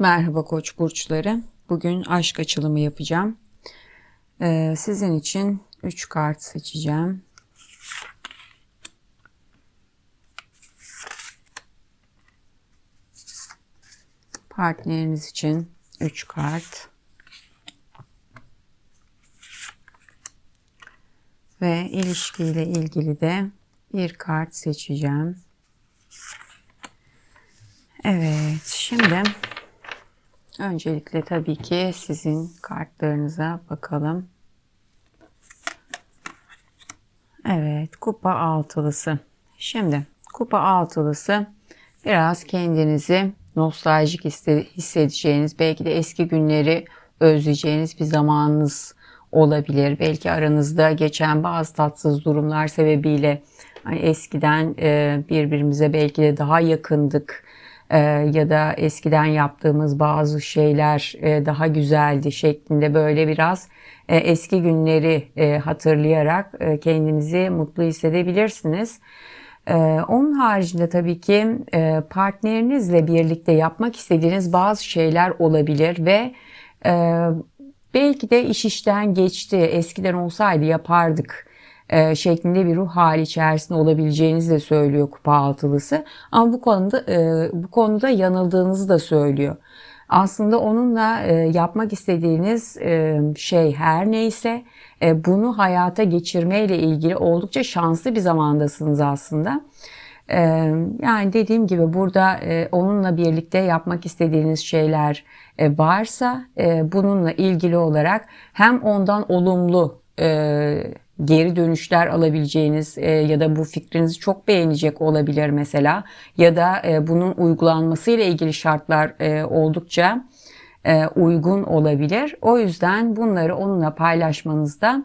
Merhaba Koç burçları. Bugün aşk açılımı yapacağım. Ee, sizin için 3 kart seçeceğim. Partneriniz için 3 kart. Ve ilişkiyle ilgili de bir kart seçeceğim. Evet, şimdi öncelikle tabii ki sizin kartlarınıza bakalım. Evet, kupa altılısı. Şimdi kupa altılısı biraz kendinizi nostaljik hissedeceğiniz, belki de eski günleri özleyeceğiniz bir zamanınız olabilir. Belki aranızda geçen bazı tatsız durumlar sebebiyle hani eskiden birbirimize belki de daha yakındık e, ya da eskiden yaptığımız bazı şeyler e, daha güzeldi şeklinde böyle biraz eski günleri hatırlayarak kendinizi mutlu hissedebilirsiniz. Onun haricinde tabii ki partnerinizle birlikte yapmak istediğiniz bazı şeyler olabilir ve belki de iş işten geçti, eskiden olsaydı yapardık e, şeklinde bir ruh hali içerisinde olabileceğinizi de söylüyor kupa altılısı. Ama bu konuda e, bu konuda yanıldığınızı da söylüyor. Aslında onunla e, yapmak istediğiniz e, şey her neyse e, bunu hayata geçirmeyle ilgili oldukça şanslı bir zamandasınız aslında. E, yani dediğim gibi burada e, onunla birlikte yapmak istediğiniz şeyler e, varsa e, bununla ilgili olarak hem ondan olumlu e, geri dönüşler alabileceğiniz e, ya da bu fikrinizi çok beğenecek olabilir mesela ya da e, bunun uygulanması ile ilgili şartlar e, oldukça e, uygun olabilir. O yüzden bunları onunla paylaşmanızda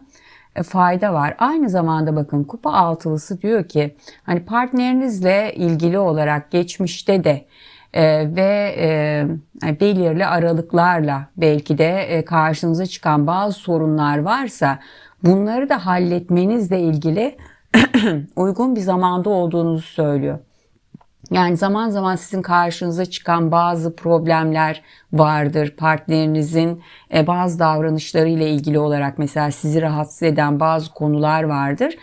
e, fayda var. Aynı zamanda bakın kupa altılısı diyor ki hani partnerinizle ilgili olarak geçmişte de e, ve e, belirli aralıklarla belki de e, karşınıza çıkan bazı sorunlar varsa Bunları da halletmenizle ilgili uygun bir zamanda olduğunuzu söylüyor. Yani zaman zaman sizin karşınıza çıkan bazı problemler vardır. Partnerinizin e, bazı davranışları ile ilgili olarak mesela sizi rahatsız eden bazı konular vardır.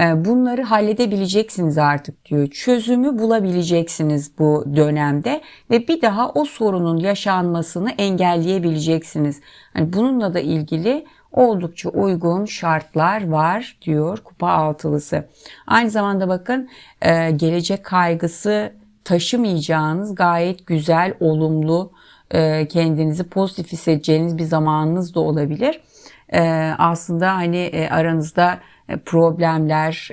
E, bunları halledebileceksiniz artık diyor. Çözümü bulabileceksiniz bu dönemde ve bir daha o sorunun yaşanmasını engelleyebileceksiniz. Yani bununla da ilgili oldukça uygun şartlar var diyor kupa altılısı. Aynı zamanda bakın e, gelecek kaygısı taşımayacağınız gayet güzel, olumlu, e, kendinizi pozitif hissedeceğiniz bir zamanınız da olabilir. E, aslında hani aranızda problemler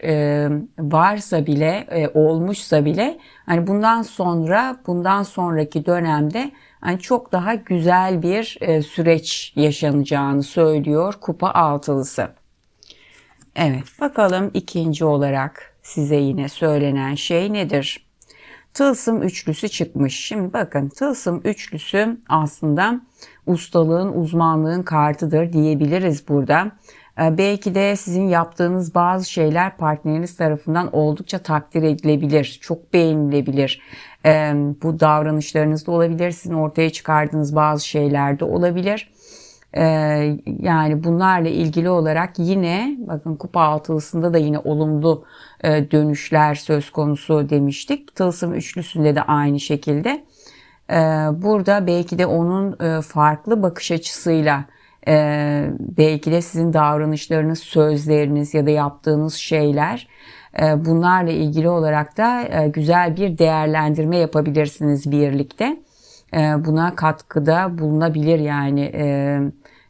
varsa bile olmuşsa bile hani bundan sonra bundan sonraki dönemde yani çok daha güzel bir e, süreç yaşanacağını söylüyor kupa altılısı. Evet bakalım ikinci olarak size yine söylenen şey nedir? Tılsım üçlüsü çıkmış. Şimdi bakın tılsım üçlüsü aslında ustalığın, uzmanlığın kartıdır diyebiliriz burada. Ee, belki de sizin yaptığınız bazı şeyler partneriniz tarafından oldukça takdir edilebilir, çok beğenilebilir. Ee, bu davranışlarınızda olabilir, sizin ortaya çıkardığınız bazı şeylerde olabilir. Ee, yani bunlarla ilgili olarak yine bakın kupa altılısında da yine olumlu e, dönüşler söz konusu demiştik. Tılsım üçlüsünde de aynı şekilde. Burada belki de onun e, farklı bakış açısıyla e, belki de sizin davranışlarınız, sözleriniz ya da yaptığınız şeyler bunlarla ilgili olarak da güzel bir değerlendirme yapabilirsiniz birlikte. Buna katkıda bulunabilir yani e,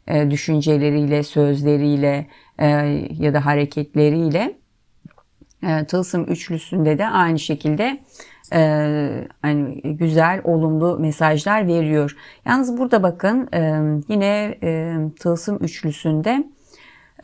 e, düşünceleriyle, sözleriyle e, ya da hareketleriyle. E, Tılsım üçlüsünde de aynı şekilde e, hani güzel, olumlu mesajlar veriyor. Yalnız burada bakın e, yine e, tılsım üçlüsünde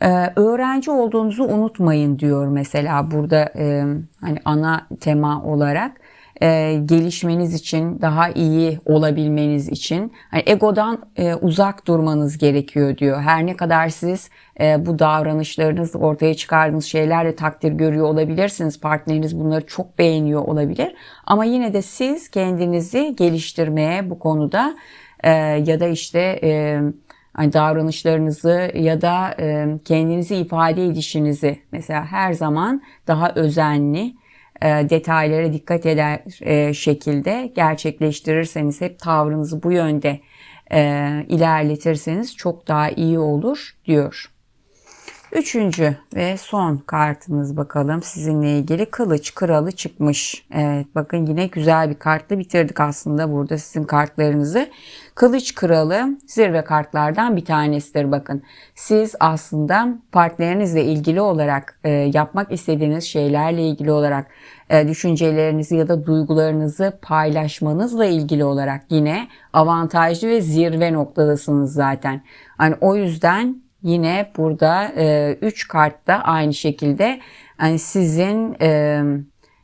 e, öğrenci olduğunuzu unutmayın diyor mesela burada e, hani ana tema olarak. E, gelişmeniz için, daha iyi olabilmeniz için hani egodan e, uzak durmanız gerekiyor diyor. Her ne kadar siz e, bu davranışlarınız ortaya çıkardığınız şeylerle takdir görüyor olabilirsiniz. Partneriniz bunları çok beğeniyor olabilir. Ama yine de siz kendinizi geliştirmeye bu konuda e, ya da işte e, hani davranışlarınızı ya da e, kendinizi ifade edişinizi mesela her zaman daha özenli, detaylara dikkat eder e, şekilde gerçekleştirirseniz hep tavrınızı bu yönde e, ilerletirseniz çok daha iyi olur diyor. Üçüncü ve son kartınız bakalım sizinle ilgili kılıç kralı çıkmış. Evet bakın yine güzel bir kartla bitirdik aslında burada sizin kartlarınızı. Kılıç kralı zirve kartlardan bir tanesidir bakın. Siz aslında partnerinizle ilgili olarak e, yapmak istediğiniz şeylerle ilgili olarak e, düşüncelerinizi ya da duygularınızı paylaşmanızla ilgili olarak yine avantajlı ve zirve noktadasınız zaten. Hani o yüzden Yine burada 3 e, kartta aynı şekilde yani sizin e,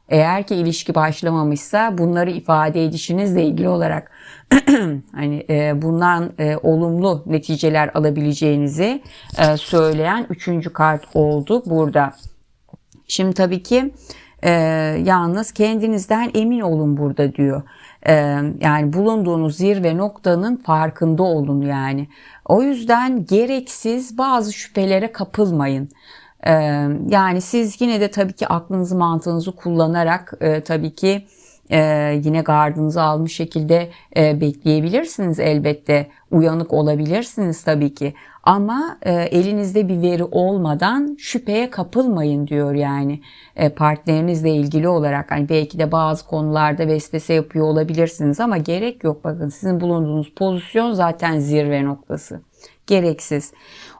eğer ki ilişki başlamamışsa bunları ifade edişinizle ilgili olarak hani e, bundan e, olumlu neticeler alabileceğinizi e, söyleyen üçüncü kart oldu burada. Şimdi tabii ki e, yalnız kendinizden emin olun burada diyor. E, yani bulunduğunuz zirve noktanın farkında olun yani. O yüzden gereksiz bazı şüphelere kapılmayın. E, yani siz yine de tabii ki aklınızı mantığınızı kullanarak e, tabii ki e, yine gardınızı almış şekilde e, bekleyebilirsiniz elbette. Uyanık olabilirsiniz tabii ki. Ama e, elinizde bir veri olmadan şüpheye kapılmayın diyor yani e, partnerinizle ilgili olarak. Hani belki de bazı konularda vesvese yapıyor olabilirsiniz ama gerek yok. Bakın sizin bulunduğunuz pozisyon zaten zirve noktası. Gereksiz.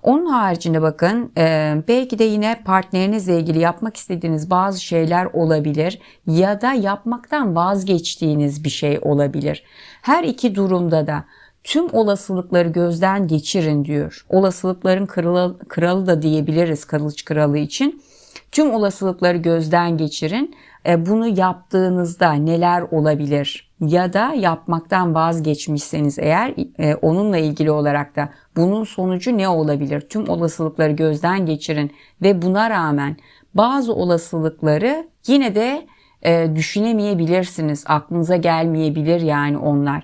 Onun haricinde bakın e, belki de yine partnerinizle ilgili yapmak istediğiniz bazı şeyler olabilir ya da yapmaktan vazgeçtiğiniz bir şey olabilir. Her iki durumda da tüm olasılıkları gözden geçirin diyor. Olasılıkların kralı, kralı da diyebiliriz kılıç kralı için. Tüm olasılıkları gözden geçirin. E, bunu yaptığınızda neler olabilir? Ya da yapmaktan vazgeçmişseniz eğer e, onunla ilgili olarak da bunun sonucu ne olabilir? Tüm olasılıkları gözden geçirin ve buna rağmen bazı olasılıkları yine de e, düşünemeyebilirsiniz. Aklınıza gelmeyebilir yani onlar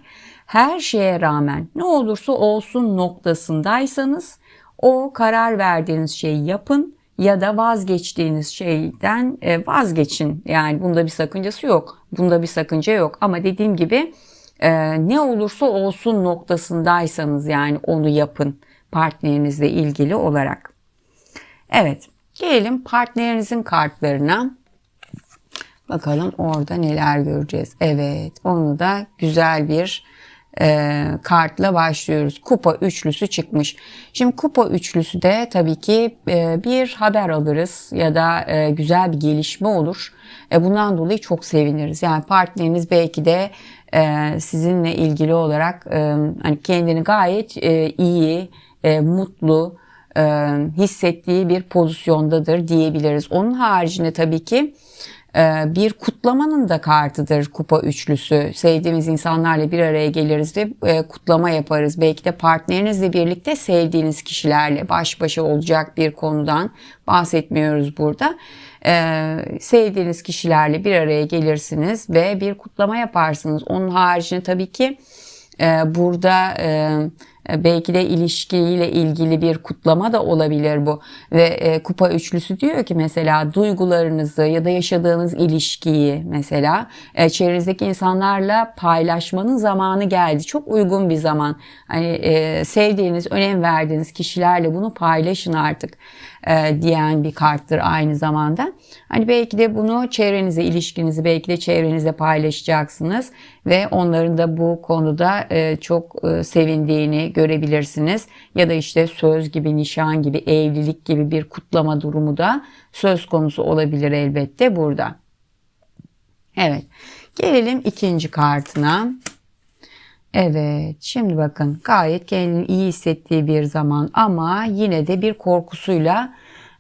her şeye rağmen ne olursa olsun noktasındaysanız o karar verdiğiniz şeyi yapın ya da vazgeçtiğiniz şeyden e, vazgeçin. Yani bunda bir sakıncası yok. Bunda bir sakınca yok. Ama dediğim gibi e, ne olursa olsun noktasındaysanız yani onu yapın partnerinizle ilgili olarak. Evet gelelim partnerinizin kartlarına. Bakalım orada neler göreceğiz. Evet onu da güzel bir e, kartla başlıyoruz. Kupa üçlüsü çıkmış. Şimdi kupa üçlüsü de tabii ki e, bir haber alırız ya da e, güzel bir gelişme olur. E, bundan dolayı çok seviniriz. Yani partneriniz belki de e, sizinle ilgili olarak e, hani kendini gayet e, iyi, e, mutlu e, hissettiği bir pozisyondadır diyebiliriz. Onun haricinde tabii ki bir kutlamanın da kartıdır kupa üçlüsü. Sevdiğimiz insanlarla bir araya geliriz ve e, kutlama yaparız. Belki de partnerinizle birlikte sevdiğiniz kişilerle baş başa olacak bir konudan bahsetmiyoruz burada. Ee, sevdiğiniz kişilerle bir araya gelirsiniz ve bir kutlama yaparsınız. Onun haricinde tabii ki burada e, e, belki de ilişkiyle ilgili bir kutlama da olabilir bu. Ve e, kupa üçlüsü diyor ki mesela duygularınızı ya da yaşadığınız ilişkiyi mesela çevrenizdeki insanlarla paylaşmanın zamanı geldi. Çok uygun bir zaman. Hani sevdiğiniz, önem verdiğiniz kişilerle bunu paylaşın artık e, diyen bir karttır aynı zamanda. Hani belki de bunu çevrenize, ilişkinizi belki de çevrenizde paylaşacaksınız ve onların da bu konuda e, çok e, sevindiğini görebilirsiniz. Ya da işte söz gibi, nişan gibi, evlilik gibi bir kutlama durumu da söz konusu olabilir elbette burada. Evet. Gelelim ikinci kartına. Evet, şimdi bakın gayet kendini iyi hissettiği bir zaman ama yine de bir korkusuyla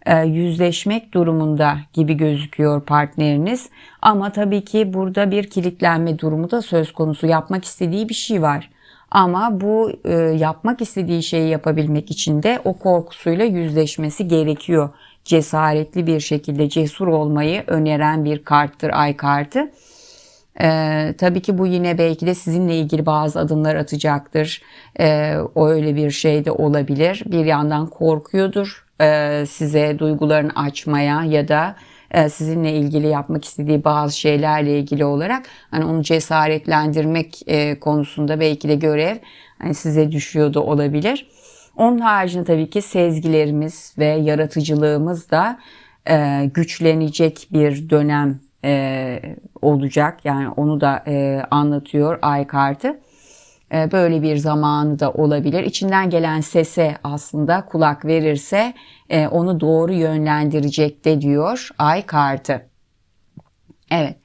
e, yüzleşmek durumunda gibi gözüküyor partneriniz. Ama tabii ki burada bir kilitlenme durumu da söz konusu. Yapmak istediği bir şey var. Ama bu e, yapmak istediği şeyi yapabilmek için de o korkusuyla yüzleşmesi gerekiyor. Cesaretli bir şekilde cesur olmayı öneren bir karttır ay kartı. Ee, tabii ki bu yine belki de sizinle ilgili bazı adımlar atacaktır. Ee, o öyle bir şey de olabilir. Bir yandan korkuyordur e, size duygularını açmaya ya da e, sizinle ilgili yapmak istediği bazı şeylerle ilgili olarak hani onu cesaretlendirmek e, konusunda belki de görev hani size düşüyor da olabilir. Onun haricinde tabii ki sezgilerimiz ve yaratıcılığımız da e, güçlenecek bir dönem e, olacak. Yani onu da e, anlatıyor ay kartı. E, böyle bir zamanı da olabilir. İçinden gelen sese aslında kulak verirse e, onu doğru yönlendirecek de diyor ay kartı. Evet.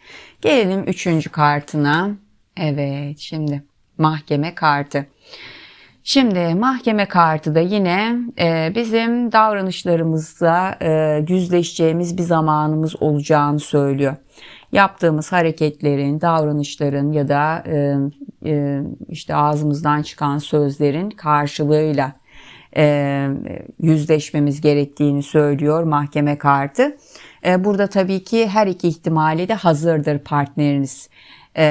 Gelelim üçüncü kartına. Evet şimdi mahkeme kartı. Şimdi mahkeme kartı da yine e, bizim davranışlarımızla e, yüzleşeceğimiz bir zamanımız olacağını söylüyor. Yaptığımız hareketlerin, davranışların ya da e, e, işte ağzımızdan çıkan sözlerin karşılığıyla e, yüzleşmemiz gerektiğini söylüyor mahkeme kartı. E, burada tabii ki her iki ihtimali de hazırdır partneriniz. Ee,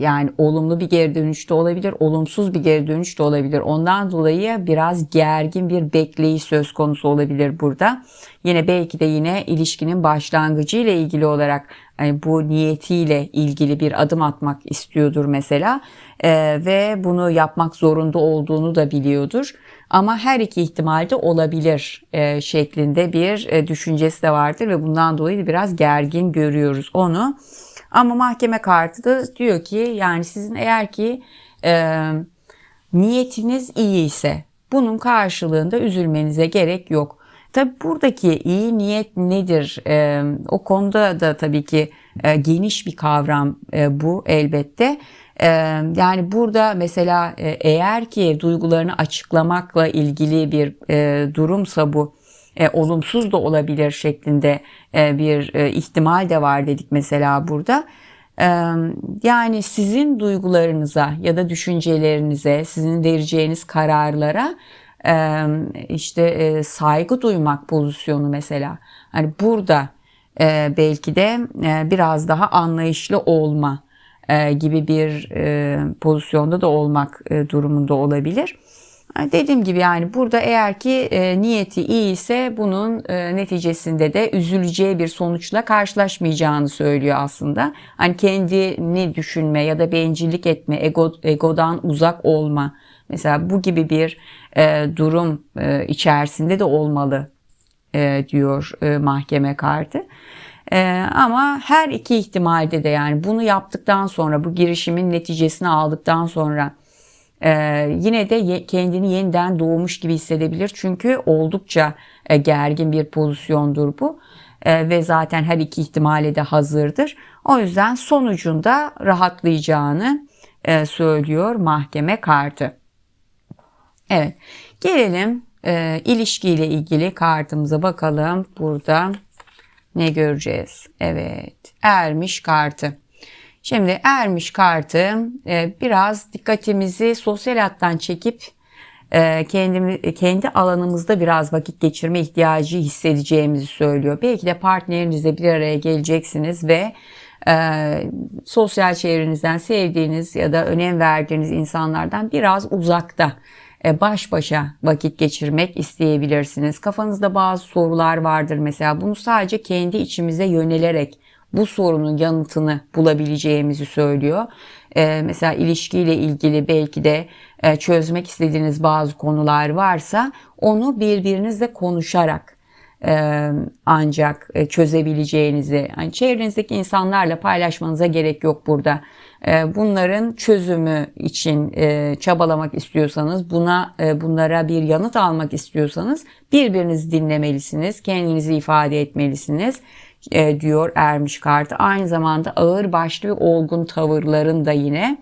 yani olumlu bir geri dönüş de olabilir, olumsuz bir geri dönüş de olabilir. Ondan dolayı biraz gergin bir bekleyiş söz konusu olabilir burada. Yine belki de yine ilişkinin başlangıcı ile ilgili olarak yani bu niyetiyle ilgili bir adım atmak istiyordur mesela ee, ve bunu yapmak zorunda olduğunu da biliyordur. Ama her iki ihtimalde olabilir e, şeklinde bir e, düşüncesi de vardır ve bundan dolayı biraz gergin görüyoruz onu. Ama mahkeme kartı da diyor ki yani sizin eğer ki e, niyetiniz iyi ise bunun karşılığında üzülmenize gerek yok. Tabi buradaki iyi niyet nedir? E, o konuda da tabii ki e, geniş bir kavram e, bu elbette. E, yani burada mesela e, eğer ki duygularını açıklamakla ilgili bir e, durumsa bu e, olumsuz da olabilir şeklinde e, bir e, ihtimal de var dedik mesela burada. Yani sizin duygularınıza ya da düşüncelerinize, sizin vereceğiniz kararlara işte e, saygı duymak pozisyonu mesela. Hani burada e, belki de e, biraz daha anlayışlı olma gibi bir pozisyonda da olmak durumunda olabilir. Dediğim gibi yani burada eğer ki niyeti iyi ise bunun neticesinde de üzüleceği bir sonuçla karşılaşmayacağını söylüyor aslında. Hani kendini düşünme ya da bencillik etme, ego, egodan uzak olma. Mesela bu gibi bir e, durum e, içerisinde de olmalı e, diyor mahkeme kartı. Ama her iki ihtimalde de yani bunu yaptıktan sonra bu girişimin neticesini aldıktan sonra yine de kendini yeniden doğmuş gibi hissedebilir. Çünkü oldukça gergin bir pozisyondur bu. Ve zaten her iki ihtimale de hazırdır. O yüzden sonucunda rahatlayacağını söylüyor mahkeme kartı. Evet gelelim e, ilişkiyle ilgili kartımıza bakalım. Burada ne göreceğiz? Evet ermiş kartı. Şimdi ermiş kartı e, biraz dikkatimizi sosyal hayattan çekip e, kendi, kendi alanımızda biraz vakit geçirme ihtiyacı hissedeceğimizi söylüyor. Belki de partnerinizle bir araya geleceksiniz ve e, sosyal çevrenizden sevdiğiniz ya da önem verdiğiniz insanlardan biraz uzakta baş başa vakit geçirmek isteyebilirsiniz. Kafanızda bazı sorular vardır mesela. Bunu sadece kendi içimize yönelerek bu sorunun yanıtını bulabileceğimizi söylüyor. Ee, mesela ilişkiyle ilgili belki de e, çözmek istediğiniz bazı konular varsa onu birbirinizle konuşarak e, ancak e, çözebileceğinizi, yani çevrenizdeki insanlarla paylaşmanıza gerek yok burada. E, bunların çözümü için e, çabalamak istiyorsanız, buna e, bunlara bir yanıt almak istiyorsanız birbirinizi dinlemelisiniz, kendinizi ifade etmelisiniz e, diyor Ermiş kartı. Aynı zamanda ağır başlı ve olgun tavırların da yine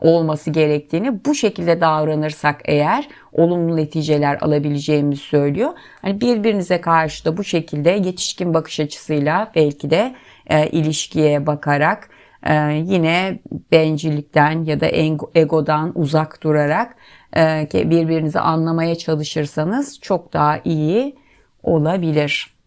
olması gerektiğini bu şekilde davranırsak eğer olumlu neticeler alabileceğimizi söylüyor. Hani birbirinize karşı da bu şekilde yetişkin bakış açısıyla belki de e, ilişkiye bakarak e, yine bencillikten ya da egodan uzak durarak e, birbirinizi anlamaya çalışırsanız çok daha iyi olabilir.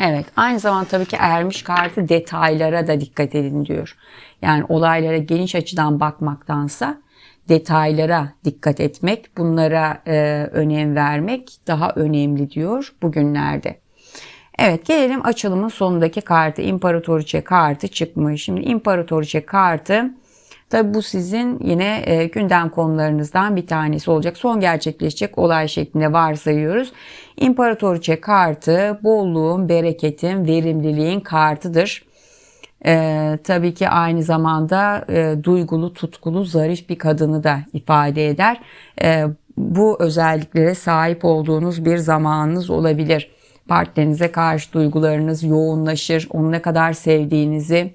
Evet aynı zamanda tabii ki ermiş kartı detaylara da dikkat edin diyor. Yani olaylara geniş açıdan bakmaktansa detaylara dikkat etmek, bunlara e, önem vermek daha önemli diyor bugünlerde. Evet gelelim açılımın sonundaki kartı. İmparatoriçe kartı çıkmış. Şimdi İmparatoriçe kartı Tabi bu sizin yine e, gündem konularınızdan bir tanesi olacak. Son gerçekleşecek olay şeklinde varsayıyoruz. İmparatoriçe kartı bolluğun, bereketin, verimliliğin kartıdır. Ee, tabii ki aynı zamanda e, duygulu, tutkulu, zarif bir kadını da ifade eder. E, bu özelliklere sahip olduğunuz bir zamanınız olabilir. Partnerinize karşı duygularınız yoğunlaşır, onu ne kadar sevdiğinizi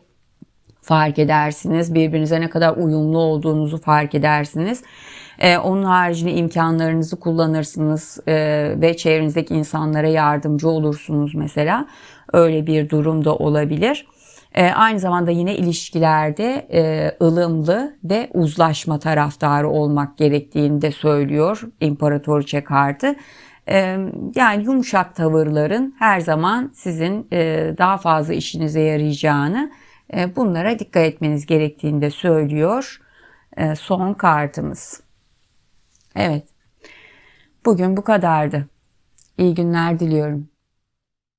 fark edersiniz. Birbirinize ne kadar uyumlu olduğunuzu fark edersiniz. Ee, onun haricinde imkanlarınızı kullanırsınız e, ve çevrenizdeki insanlara yardımcı olursunuz mesela. Öyle bir durum da olabilir. E, aynı zamanda yine ilişkilerde e, ılımlı ve uzlaşma taraftarı olmak gerektiğini de söylüyor İmparatoriçe kartı. Yani yumuşak tavırların her zaman sizin e, daha fazla işinize yarayacağını e, bunlara dikkat etmeniz gerektiğini de söylüyor e, son kartımız. Evet. Bugün bu kadardı. İyi günler diliyorum.